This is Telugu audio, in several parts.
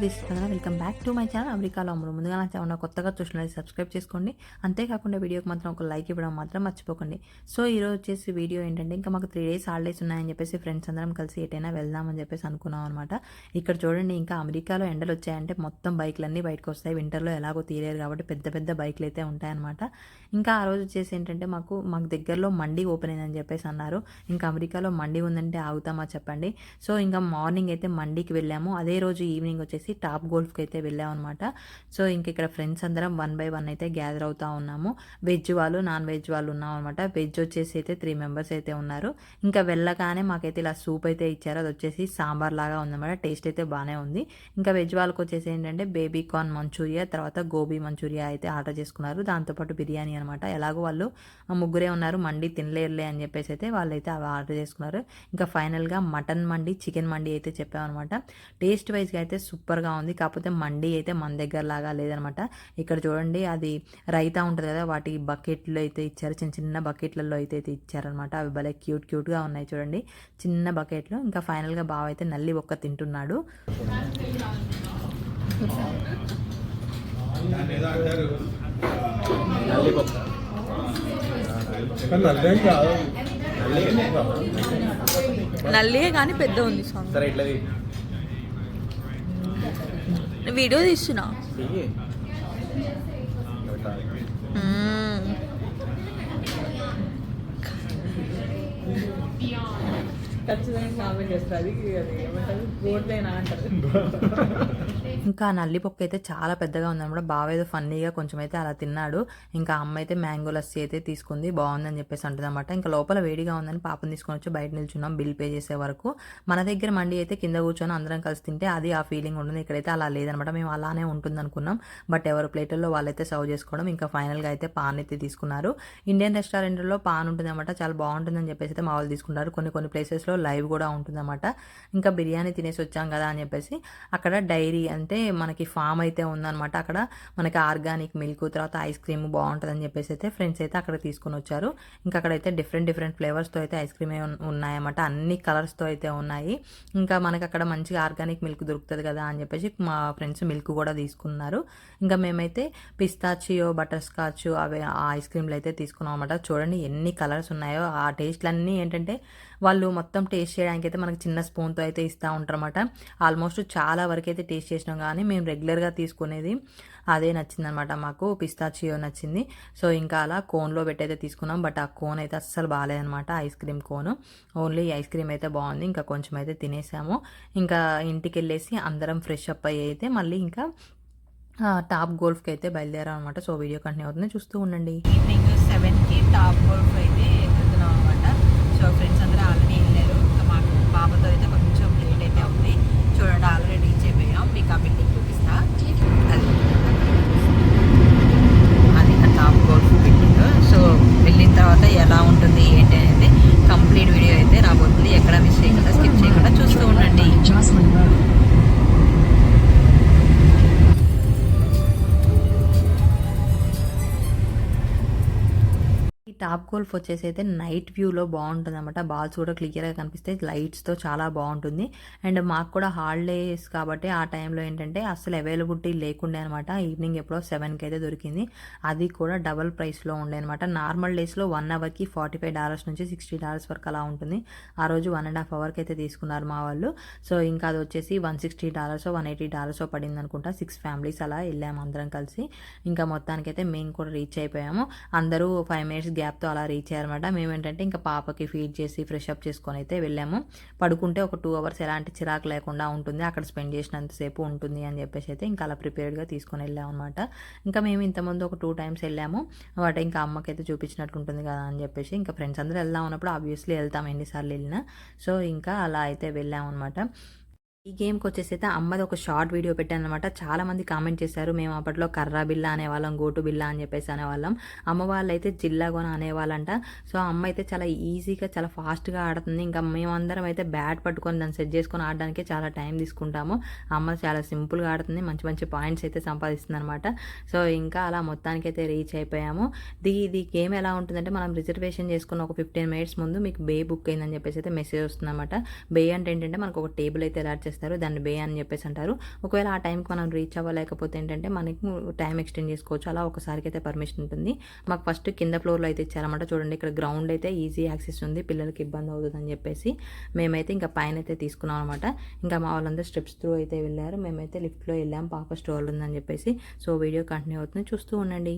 This welcome back to my channel అమెరికాలో అమ్ముడు ముందుగా నా ఛానల్ కొత్తగా చూసినది సబ్స్క్రైబ్ చేసుకోండి. అంతేకాకుండా వీడియోకి మాత్రం ఒక లైక్ ఇవ్వడం మాత్రం మర్చిపోకండి. సో ఈరోజు వచ్చేసి వీడియో ఏంటంటే ఇంకా మాకు త్రీ డేస్ హాలిడేస్ ఉన్నాయని చెప్పేసి ఫ్రెండ్స్ అందరం కలిసి ఎటైనా వెళ్దామని చెప్పేసి అనుకున్నాం అనమాట ఇక్కడ చూడండి ఇంకా అమెరికాలో ఎండలు వచ్చాయంటే మొత్తం బైక్లన్నీ బయటకు వస్తాయి. వింటర్లో ఎలాగో తీరేరు కాబట్టి పెద్ద పెద్ద బైక్లు అయితే ఉంటాయన్నమాట ఇంకా ఆ రోజు వచ్చేసి ఏంటంటే మాకు మాకు దగ్గరలో మండి ఓపెన్ అయిందని చెప్పేసి అన్నారు. ఇంకా అమెరికాలో మండి ఉందంటే ఆగుతామా చెప్పండి. సో ఇంకా మార్నింగ్ అయితే మండీకి వెళ్ళాము. అదే రోజు ఈవినింగ్ వచ్చేసి టాప్ గోల్ఫ్కి అయితే వెళ్ళాం అనమాట సో ఇంక ఇక్కడ ఫ్రెండ్స్ అందరం వన్ బై వన్ అయితే గ్యాదర్ అవుతా ఉన్నాము. వెజ్ వాళ్ళు నాన్ వెజ్ వాళ్ళు ఉన్నాం అనమాట వెజ్ వచ్చేసి అయితే త్రీ మెంబర్స్ అయితే ఉన్నారు. ఇంకా వెళ్ళగానే మాకైతే ఇలా సూప్ అయితే ఇచ్చారు. అది వచ్చేసి సాంబార్ లాగా ఉందన్నమాట. టేస్ట్ అయితే బాగానే ఉంది. ఇంకా వెజ్ వాళ్ళకి వచ్చేసి ఏంటంటే బేబీ కార్న్ మంచూరియా తర్వాత గోబీ మంచూరియా అయితే ఆర్డర్ చేసుకున్నారు. దాంతోపాటు బిర్యానీ అనమాట ఎలాగో వాళ్ళు ముగ్గురే ఉన్నారు. మండి తినలేరులే అని చెప్పేసి అయితే వాళ్ళైతే అవి ఆర్డర్ చేసుకున్నారు. ఇంకా ఫైనల్గా మటన్ మండి చికెన్ మండి అయితే చెప్పామన్నమాట. టేస్ట్ వైజ్గా అయితే సూపర్గా ఉంది. కాకపోతే మండి అయితే మన దగ్గర లాగా లేదనమాట. ఇక్కడ చూడండి అది రైతా ఉంటుంది కదా వాటి బకెట్లు అయితే ఇచ్చారు. చిన్న చిన్న బకెట్లలో అయితే అయితే ఇచ్చారనమాట. అవి భలే క్యూట్ క్యూట్గా ఉన్నాయి చూడండి. చిన్న బకెట్లు. ఇంకా ఫైనల్గా బావ అయితే నల్లి ఒక్క తింటున్నాడు. నల్లియే కానీ పెద్ద ఉంది సాంగ్ సరే ఇట్లా వీడియో తీస్తున్నా. ఖచ్చితంగా కామెంట్ అది ఏమంటారు? అంటారు. ఇంకా ఆ నల్లి అయితే చాలా పెద్దగా ఉందన్నమాట బావ ఏదో ఫన్నీగా కొంచెం అయితే అలా తిన్నాడు. ఇంకా అమ్మ అయితే మ్యాంగో లస్సీ అయితే తీసుకుంది. బాగుందని చెప్పేసి అంటుందన్నమాట. ఇంకా లోపల వేడిగా ఉందని పాపని తీసుకొని వచ్చి బయట నిల్చున్నాం. బిల్ పే చేసే వరకు. మన దగ్గర మండి అయితే కింద కూర్చొని అందరం కలిసి తింటే అది ఆ ఫీలింగ్ ఉంటుంది ఇక్కడైతే అలా లేదనమాట మేము అలానే ఉంటుంది అనుకున్నాం బట్ ఎవరు ప్లేట్లలో వాళ్ళైతే సర్వ్ చేసుకోవడం. ఇంకా ఫైనల్గా అయితే పాన్ అయితే తీసుకున్నారు. ఇండియన్ రెస్టారెంట్లో పాన్ ఉంటుందన్నమాట. చాలా బాగుంటుందని చెప్పేసి అయితే మా వాళ్ళు తీసుకుంటారు. కొన్ని కొన్ని ప్లేసెస్లో లైవ్ కూడా ఉంటుందన్నమాట. ఇంకా బిర్యానీ తినేసి వచ్చాం కదా అని చెప్పేసి అక్కడ డైరీ అంటే మనకి ఫామ్ అయితే ఉందన్నమాట. అక్కడ మనకి ఆర్గానిక్ మిల్క్ తర్వాత ఐస్ క్రీమ్ బాగుంటుందని చెప్పేసి అయితే ఫ్రెండ్స్ అయితే అక్కడ తీసుకొని వచ్చారు. ఇంకా అక్కడైతే డిఫరెంట్ డిఫరెంట్ ఫ్లేవర్స్తో అయితే ఐస్ క్రీమ్ ఉన్నాయన్నమాట. అన్ని కలర్స్తో అయితే ఉన్నాయి. ఇంకా మనకి అక్కడ మంచిగా ఆర్గానిక్ మిల్క్ దొరుకుతుంది కదా అని చెప్పేసి మా ఫ్రెండ్స్ మిల్క్ కూడా తీసుకున్నారు. ఇంకా మేమైతే పిస్తాచియో బటర్ స్కాచ్ అవి ఆ ఐస్ క్రీమ్లు అయితే తీసుకున్నాం అనమాట చూడండి ఎన్ని కలర్స్ ఉన్నాయో ఆ టేస్ట్లన్నీ ఏంటంటే వాళ్ళు మొత్తం టేస్ట్ చేయడానికి అయితే మనకి చిన్న స్పూన్తో అయితే ఇస్తూ ఉంటారన్నమాట. ఆల్మోస్ట్ చాలా వరకు అయితే టేస్ట్ చేసినాం కానీ మేము రెగ్యులర్గా తీసుకునేది అదే నచ్చిందనమాట మాకు. పిస్తాచియో నచ్చింది. సో ఇంకా అలా కోన్లో పెట్టి అయితే తీసుకున్నాం. బట్ ఆ కోన్ అయితే అస్సలు బాగాలేదనమాట ice cream cone. Only ice cream అయితే బాగుంది. ఇంకా కొంచెం అయితే తినేసాము. ఇంకా ఇంటికి వెళ్ళేసి అందరం ఫ్రెష్ అప్ అయ్యి అయితే మళ్ళీ ఇంకా టాప్ గోల్ఫ్కి అయితే బయలుదేరాం అనమాట సో వీడియో కంటిన్యూ అవుతుంది. చూస్తూ ఉండండి. ఈవినింగ్ సెవెన్కి టాప్ గోల్ఫ్ అయితే వెళ్తున్నాం అనమాట సో ఫ్రెండ్స్ అందరూ ఆల్రెడీ వెళ్ళారు. ఇంకా మా పాపతో అయితే కొంచెం లేట్ అయితే ఉంది చూడండి ఆల్రెడీ రీచ్ అయిపోయాం మీకు ఆ బిల్డింగ్ చూపిస్తా. అది. అది టాప్ గోల్ఫ్ బిల్డింగ్ సో వెళ్ళిన తర్వాత ఎలా ఉంటుంది ఏంటి అనేది కంప్లీట్ వీడియో అయితే రాబోతుంది. ఎక్కడ మిస్ చేయకుండా స్కిప్ చేయకుండా చూస్తూ ఉండండి. ఈ గోల్ఫ్ వచ్చేసి అయితే నైట్ వ్యూలో బాగుంటుంది అనమాట బాల్స్ కూడా క్లియర్గా కనిపిస్తాయి. లైట్స్తో చాలా బాగుంటుంది. అండ్ మాకు కూడా హాలిడేస్ కాబట్టి ఆ టైంలో ఏంటంటే అసలు అవైలబిలిటీ లేకుండే అనమాట ఈవినింగ్ ఎప్పుడో సెవెన్కి అయితే దొరికింది. అది కూడా డబల్ ప్రైస్లో ఉండే అనమాట నార్మల్ డేస్లో వన్ అవర్కి ఫార్టీ ఫైవ్ డాలర్స్ నుంచి సిక్స్టీ డాలర్స్ వరకు అలా ఉంటుంది. ఆ రోజు వన్ అండ్ హాఫ్ అవర్కి అయితే తీసుకున్నారు మా వాళ్ళు. సో ఇంకా అది వచ్చేసి one sixty dollars one eighty dollars పడింది అనుకుంటా. సిక్స్ ఫ్యామిలీస్ అలా వెళ్ళాము అందరం కలిసి. ఇంకా మొత్తానికైతే మేము కూడా రీచ్ అయిపోయాము. అందరూ ఫైవ్ మినిట్స్ గ్యాప్తో అలా రీచ్ అయ్యారనమాట మేము ఏంటంటే ఇంకా పాపకి ఫీడ్ చేసి ఫ్రెష్ అప్ చేసుకొని అయితే వెళ్ళాము. పడుకుంటే ఒక టూ అవర్స్ ఎలాంటి చిరాకు లేకుండా ఉంటుంది. అక్కడ స్పెండ్ చేసినంతసేపు ఉంటుంది అని చెప్పేసి అయితే ఇంకా అలా ప్రిపేర్డ్గా తీసుకొని వెళ్ళాము అనమాట ఇంకా మేము ఇంతమంది ఒక టూ టైమ్స్ వెళ్ళాము. వాటి ఇంకా అమ్మకైతే చూపించినట్టు ఉంటుంది కదా అని చెప్పేసి ఇంకా ఫ్రెండ్స్ అందరూ వెళ్దాం అన్నప్పుడు ఆబ్వియస్లీ వెళ్తాం ఎన్నిసార్లు వెళ్ళినా. సో ఇంకా అలా అయితే వెళ్ళాము అనమాట ఈ గేమ్కి వచ్చేసి అయితే అమ్మది ఒక షార్ట్ వీడియో పెట్టాను అనమాట చాలా మంది కామెంట్ చేశారు మేము అప్పట్లో కర్రా బిల్ల అనేవాళ్ళం గోటు బిల్ల అని చెప్పేసి అనేవాళ్ళం. అమ్మ వాళ్ళు అయితే జిల్లాగోన అనేవాళ్ళంట. సో అమ్మ అయితే చాలా ఈజీగా చాలా ఫాస్ట్గా ఆడుతుంది. ఇంకా మేమందరం అయితే బ్యాట్ పట్టుకొని దాన్ని సెట్ చేసుకొని ఆడడానికి చాలా టైం తీసుకుంటాము. అమ్మ చాలా సింపుల్గా ఆడుతుంది మంచి మంచి పాయింట్స్ అయితే సంపాదిస్తుంది అనమాట సో ఇంకా అలా మొత్తానికి అయితే రీచ్ అయిపోయాము. ది ఇది గేమ్ ఎలా ఉంటుందంటే మనం రిజర్వేషన్ చేసుకున్న ఒక ఫిఫ్టీన్ మినిట్స్ ముందు మీకు బే బుక్ అయిందని చెప్పేసి అయితే మెసేజ్ వస్తుందన్నమాట. బే అంటే ఏంటంటే మనకు ఒక టేబుల్ అయితే ఎలా చేస్తారు దాన్ని బే అని చెప్పేసి అంటారు. ఒకవేళ ఆ టైంకి మనం రీచ్ అవ్వలేకపోతే ఏంటంటే మనకి టైం ఎక్స్టెండ్ చేసుకోవచ్చు. అలా ఒకసారికి అయితే పర్మిషన్ ఉంటుంది. మాకు ఫస్ట్ కింద ఫ్లోర్లో అయితే ఇచ్చారన్నమాట. చూడండి ఇక్కడ గ్రౌండ్ అయితే ఈజీ యాక్సెస్ ఉంది. పిల్లలకి ఇబ్బంది అవుతుందని చెప్పేసి మేమైతే ఇంకా పైన అయితే తీసుకున్నాం అనమాట ఇంకా మా వాళ్ళందరూ స్టెప్స్ త్రూ అయితే వెళ్ళారు. మేమైతే లిఫ్ట్లో వెళ్ళాం. పాప స్టోర్ ఉందని చెప్పేసి. సో వీడియో కంటిన్యూ అవుతుంది. చూస్తూ ఉండండి.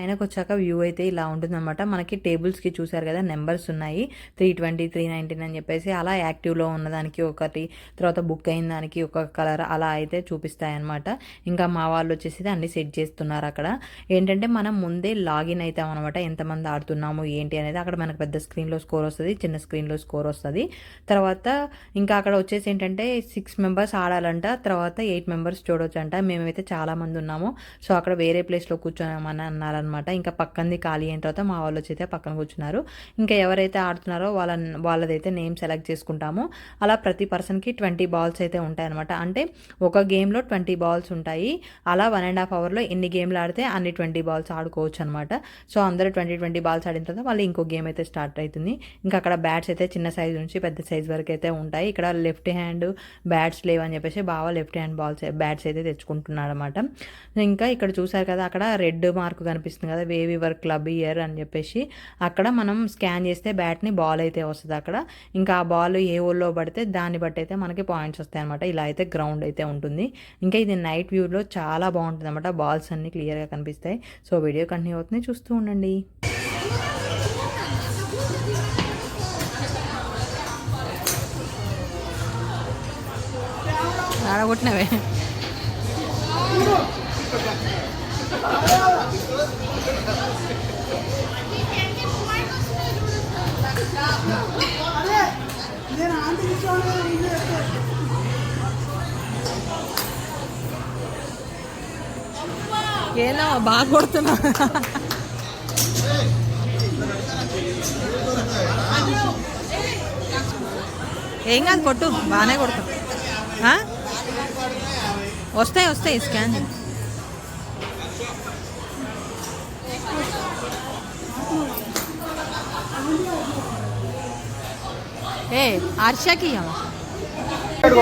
పైనకి వచ్చాక వ్యూ అయితే ఇలా ఉంటుందన్నమాట. మనకి టేబుల్స్కి చూసారు కదా నెంబర్స్ ఉన్నాయి. త్రీ ట్వంటీ త్రీ నైన్టీన్ అని చెప్పేసి అలా యాక్టివ్లో ఉన్నదానికి ఒకటి తర్వాత బుక్ అయిన దానికి ఒక కలర్ అలా అయితే చూపిస్తాయన్నమాట. ఇంకా మా వాళ్ళు వచ్చేసి అన్ని సెట్ చేస్తున్నారు అక్కడ. ఏంటంటే మనం ముందే లాగిన్ అవుతాం అనమాట ఎంతమంది ఆడుతున్నాము ఏంటి అనేది. అక్కడ మనకు పెద్ద స్క్రీన్లో స్కోర్ వస్తుంది చిన్న స్క్రీన్లో స్కోర్ వస్తుంది. తర్వాత ఇంకా అక్కడ వచ్చేసి ఏంటంటే సిక్స్ మెంబర్స్ ఆడాలంట తర్వాత ఎయిట్ మెంబర్స్ చూడొచ్చంట. అంట మేమైతే చాలామంది ఉన్నాము. సో అక్కడ వేరే ప్లేస్లో కూర్చోమని అన్నారనమాట ఇంకా పక్కనది ఖాళీ అయిన తర్వాత మా వాళ్ళు వచ్చి అయితే పక్కన కూర్చున్నారు. ఇంకా ఎవరైతే ఆడుతున్నారో వాళ్ళ వాళ్ళదైతే నేమ్ సెలెక్ట్ చేసుకుంటాము. అలా ప్రతి పర్సన్కి ట్వంటీ బాల్స్ అయితే ఉంటాయన్నమాట. అంటే ఒక గేమ్లో ట్వంటీ బాల్స్ ఉంటాయి. అలా వన్ అండ్ హాఫ్ అవర్లో ఎన్ని గేమ్లు ఆడితే అన్ని ట్వంటీ బాల్స్ ఆడుకోవచ్చు అనమాట సో అందరూ ట్వంటీ ట్వంటీ బాల్స్ ఆడిన తర్వాత వాళ్ళు ఇంకో గేమ్ అయితే స్టార్ట్ అవుతుంది. ఇంకా అక్కడ బ్యాట్స్ అయితే చిన్న సైజ్ నుంచి పెద్ద సైజ్ వరకు అయితే ఉంటాయి. ఇక్కడ లెఫ్ట్ హ్యాండ్ బ్యాట్స్ లేవని చెప్పేసి బాగా లెఫ్ట్ హ్యాండ్ బాల్స్ బ్యాట్స్ అయితే తెచ్చుకుంటున్నాడు అనమాట ఇంకా ఇక్కడ చూసారు కదా అక్కడ రెడ్ మార్క్ కనిపిస్తుంది. కదా వేవ్ యువర్ క్లబ్ ఇయర్ అని చెప్పేసి. అక్కడ మనం స్కాన్ చేస్తే బ్యాట్ని బాల్ అయితే వస్తుంది అక్కడ. ఇంకా ఆ బాల్ ఏ ఓల్లో పడితే దాన్ని బట్టి అయితే మనకి పాయింట్స్ వస్తాయి అనమాట ఇలా అయితే గ్రౌండ్ అయితే ఉంటుంది. ఇంకా ఇది నైట్ వ్యూలో చాలా బాగుంటుంది అనమాట బాల్స్ అన్ని క్లియర్గా కనిపిస్తాయి. సో వీడియో కంటిన్యూ అవుతుంది. చూస్తూ ఉండండి. ఆడగొట్టినవే. ఏనా బాగా కొడుతున్నా? ఏం కాదు కొట్టు. బాగానే కొడతాం వస్తాయి వస్తాయి స్కాన్ చేయి. ఏ హర్షకి ఇయ్యమా ఇక్కడ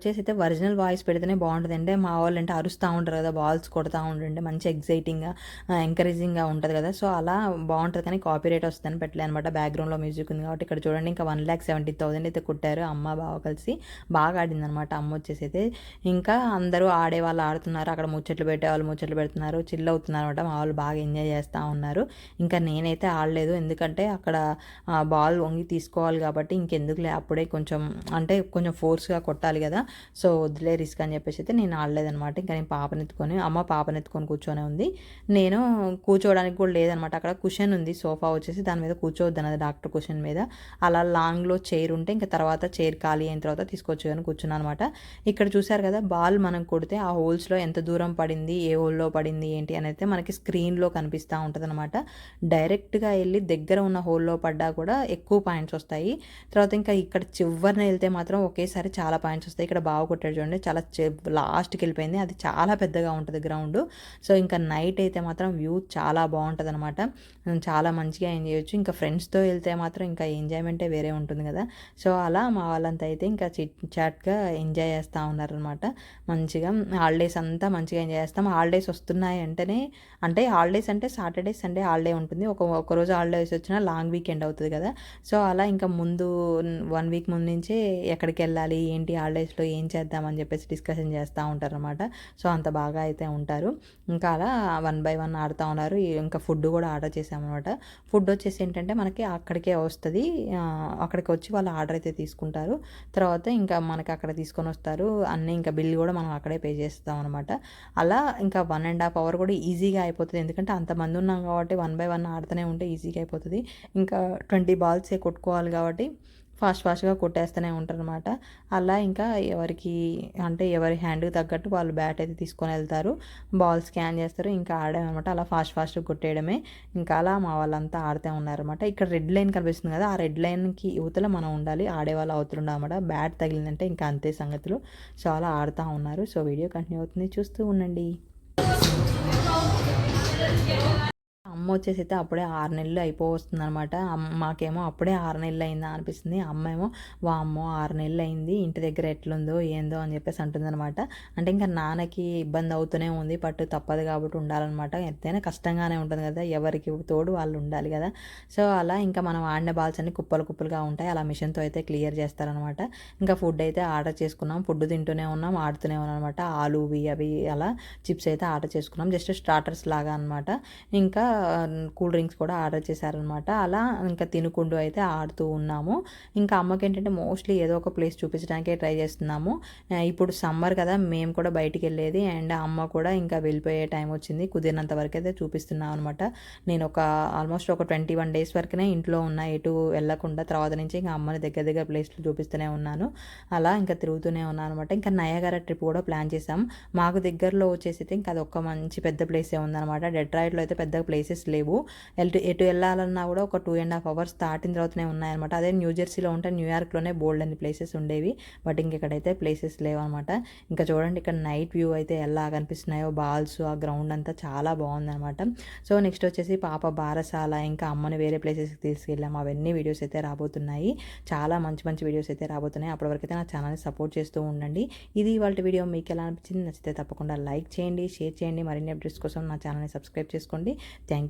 వచ్చేసి అయితే ఒరిజినల్ వాయిస్ పెడితేనే బాగుంటుంది అంటే మా వాళ్ళు అంటే అరుస్తూ ఉంటారు కదా బాల్స్ కొడతా ఉంటుంటే మంచి ఎగ్జైటింగ్గా ఎంకరేజింగ్గా ఉంటుంది కదా. సో అలా బాగుంటుంది కానీ కాపీ రేట్ వస్తుందని పెట్టలే అనమాట బ్యాక్గ్రౌండ్లో మ్యూజిక్ ఉంది కాబట్టి ఇక్కడ చూడండి ఇంకా వన్ ల్యాక్ సెవెంటీ థౌసండ్ అయితే కుట్టారు అమ్మ బావ కలిసి. బాగా ఆడింది అనమాట అమ్మ వచ్చేసి అయితే ఇంకా అందరూ ఆడే వాళ్ళు ఆడుతున్నారు అక్కడ ముచ్చట్లు పెట్టే వాళ్ళు ముచ్చట్లు పెడుతున్నారు చిల్ అవుతున్నారు అనమాట మా వాళ్ళు బాగా ఎంజాయ్ చేస్తూ ఉన్నారు. ఇంకా నేనైతే ఆడలేదు ఎందుకంటే అక్కడ బాల్ వంగి తీసుకోవాలి కాబట్టి ఇంకెందుకులే అప్పుడే కొంచెం అంటే కొంచెం ఫోర్స్గా కొట్టాలి కదా. సో వదిలే రిస్క్ అని చెప్పేసి అయితే నేను ఆడలేదనమాట ఇంకా నేను పాపనెత్తుకొని అమ్మ పాపనెత్తుకొని కూర్చొని ఉంది. నేను కూర్చోవడానికి కూడా లేదనమాట అక్కడ కుషన్ ఉంది సోఫా వచ్చేసి దాని మీద కూర్చోవద్దు అన్నది డాక్టర్ కుషన్ మీద. అలా లాంగ్లో చైర్ ఉంటే ఇంకా తర్వాత చైర్ ఖాళీ అయిన తర్వాత తీసుకొచ్చు అని కూర్చున్నాను అనమాట ఇక్కడ చూసారు కదా బాల్ మనం కొడితే ఆ హోల్స్లో ఎంత దూరం పడింది ఏ హోల్లో పడింది ఏంటి అని అయితే మనకి స్క్రీన్లో కనిపిస్తూ ఉంటుంది అనమాట డైరెక్ట్గా వెళ్ళి దగ్గర ఉన్న హోల్లో పడ్డా కూడా ఎక్కువ పాయింట్స్ వస్తాయి. తర్వాత ఇంకా ఇక్కడ చివరిన వెళ్తే మాత్రం ఒకేసారి చాలా పాయింట్స్ వస్తాయి. ఇక్కడ బాగా కొట్టాడు చూడండి. చాలా లాస్ట్కి వెళ్ళిపోయింది. అది చాలా పెద్దగా ఉంటుంది గ్రౌండ్. సో ఇంకా నైట్ అయితే మాత్రం వ్యూ చాలా బాగుంటుంది అనమాట చాలా మంచిగా ఎంజాయ్ చేయొచ్చు. ఇంకా ఫ్రెండ్స్తో వెళ్తే మాత్రం ఇంకా ఎంజాయ్మెంటే వేరే ఉంటుంది కదా. సో అలా మా వాళ్ళంతా అయితే ఇంకా చిట్ చాట్గా ఎంజాయ్ చేస్తూ ఉన్నారనమాట మంచిగా హాలిడేస్ అంతా మంచిగా ఎంజాయ్ చేస్తాం. హాలిడేస్ వస్తున్నాయి అంటేనే అంటే హాలిడేస్ అంటే సాటర్డే సండే హాలిడే ఉంటుంది. ఒక ఒక రోజు హాలిడేస్ వచ్చినా లాంగ్ వీకెండ్ అవుతుంది కదా. సో అలా ఇంకా ముందు వన్ వీక్ ముందు నుంచే ఎక్కడికి వెళ్ళాలి? ఏంటి హాలిడేస్లో ఏం చేద్దామని చెప్పేసి డిస్కషన్ చేస్తూ ఉంటారు అనమాట సో అంత బాగా అయితే ఉంటారు. ఇంకా అలా వన్ బై వన్ ఆడుతూ ఉన్నారు. ఇంకా ఫుడ్ కూడా ఆర్డర్ చేసామన్నమాట ఫుడ్ వచ్చేసి ఏంటంటే మనకి అక్కడికే వస్తుంది. అక్కడికి వచ్చి వాళ్ళు ఆర్డర్ అయితే తీసుకుంటారు. తర్వాత ఇంకా మనకి అక్కడ తీసుకొని వస్తారు. అన్నీ ఇంకా బిల్ కూడా మనం అక్కడే పే చేస్తాం అనమాట అలా ఇంకా వన్ అండ్ హాఫ్ అవర్ కూడా ఈజీగా అయిపోతుంది. ఎందుకంటే అంతమంది ఉన్నాం కాబట్టి వన్ బై వన్ ఆడుతూనే ఉంటే ఈజీగా అయిపోతుంది. ఇంకా ట్వంటీ బాల్సే కొట్టుకోవాలి కాబట్టి ఫాస్ట్ ఫాస్ట్గా కొట్టేస్తూనే ఉంటారు అనమాట అలా ఇంకా ఎవరికి అంటే ఎవరి హ్యాండ్కి తగ్గట్టు వాళ్ళు బ్యాట్ అయితే తీసుకొని వెళ్తారు. బాల్ స్కాన్ చేస్తారు. ఇంకా ఆడామన్నమాట. అలా ఫాస్ట్ ఫాస్ట్గా కొట్టేయడమే. ఇంకా అలా మా వాళ్ళంతా ఆడుతూ ఉన్నారన్నమాట. ఇక్కడ రెడ్ లైన్ కనిపిస్తుంది కదా ఆ రెడ్ లైన్కి యువతల మనం ఉండాలి. ఆడేవాళ్ళు అవతల ఉండాలన్నమాట. బ్యాట్ తగిలిందంటే ఇంకా అంతే సంగతులు. సో అలా ఆడుతూ ఉన్నారు. సో వీడియో కంటిన్యూ అవుతుంది. చూస్తూ ఉండండి. అమ్మ వచ్చేసి అయితే అప్పుడే ఆరు నెలలు అయిపోవస్తుంది అనమాట మాకేమో అప్పుడే ఆరు నెలలు అయిందా అనిపిస్తుంది. అమ్మ ఏమో వామ్మో ఆరు నెలలు అయింది. ఇంటి దగ్గర ఎట్లుందో ఏందో అని చెప్పేసి అంటుందన్నమాట. అంటే ఇంకా నాన్నకి ఇబ్బంది అవుతూనే ఉంది. పట్టు తప్పదు కాబట్టి ఉండాలన్నమాట. ఎంతైనా కష్టంగానే ఉంటుంది కదా. ఎవరికి తోడు వాళ్ళు ఉండాలి కదా. సో అలా ఇంకా మనం ఆడిన బాల్స్ అన్ని కుప్పలు కుప్పలుగా ఉంటాయి. అలా మిషన్తో అయితే క్లియర్ చేస్తారనమాట ఇంకా ఫుడ్ అయితే ఆర్డర్ చేసుకున్నాం. ఫుడ్ తింటూనే ఉన్నాం ఆడుతూనే ఉన్నాం అనమాట ఆలువి అవి అలా చిప్స్ అయితే ఆర్డర్ చేసుకున్నాం. జస్ట్ స్టార్టర్స్ లాగా అనమాట ఇంకా కూల్ డ్రింక్స్ కూడా ఆర్డర్ చేశారనమాట. అలా ఇంకా తినుకుంటూ అయితే ఆడుతూ ఉన్నాము. ఇంకా అమ్మకి ఏంటంటే మోస్ట్లీ ఏదో ఒక ప్లేస్ చూపించడానికే ట్రై చేస్తున్నాము. ఇప్పుడు సమ్మర్ కదా మేము కూడా బయటికి వెళ్ళేది అండ్ అమ్మ కూడా ఇంకా వెళ్ళిపోయే టైం వచ్చింది. కుదిరినంత వరకు అయితే చూపిస్తున్నాం అనమాట. నేను ఒక ఆల్మోస్ట్ ఒక ట్వంటీ వన్ డేస్ వరకునే ఇంట్లో ఉన్నా ఎటు వెళ్ళకుండా తర్వాత నుంచి ఇంకా అమ్మని దగ్గర దగ్గర ప్లేస్లు చూపిస్తూనే ఉన్నాను. అలా ఇంకా తిరుగుతూనే ఉన్నాను అనమాట. ఇంకా నయగర ట్రిప్ కూడా ప్లాన్ చేసాం మాకు దగ్గరలో వచ్చేసి అయితే ఇంకా అది ఒక మంచి పెద్ద ప్లేసే ఉందన్నమాట డెట్రాయిడ్లో అయితే పెద్ద ప్లేసెస్ లేవు. ఎటు ఎటు వెళ్ళాలన్నా కూడా ఒక టూ అండ్ హాఫ్ అవర్స్ దాటిన తర్వాతనే ఉన్నాయన్నమాట. అదే న్యూ జెర్సీలో ఉంటే న్యూయార్క్లోనే బోల్డ్ అని ప్లేసెస్ ఉండేవి. బట్ ఇంకెక్కడైతే ప్లేసెస్ లేవన్నమాట. ఇంకా చూడండి ఇక్కడ నైట్ వ్యూ అయితే ఎలా కనిపిస్తున్నాయో బాల్స్ ఆ గ్రౌండ్ అంతా చాలా బాగుందన్నమాట. సో నెక్స్ట్ వచ్చేసి పాప బారసాల ఇంకా అమ్మని వేరే ప్లేసెస్కి తీసుకెళ్ళాము. అవన్నీ వీడియోస్ అయితే రాబోతున్నాయి. చాలా మంచి మంచి వీడియోస్ అయితే రాబోతున్నాయి. అప్పటివరకు అయితే నా ఛానల్ని సపోర్ట్ చేస్తూ ఉండండి. ఇది వాళ్ళ వీడియో మీకు ఎలా అనిపించింది నచ్చితే తప్పకుండా లైక్ చేయండి షేర్ చేయండి. మరిన్ని అప్డేట్స్ కోసం నా ఛానల్ని సబ్స్క్రైబ్ చేసుకోండి. Thank you.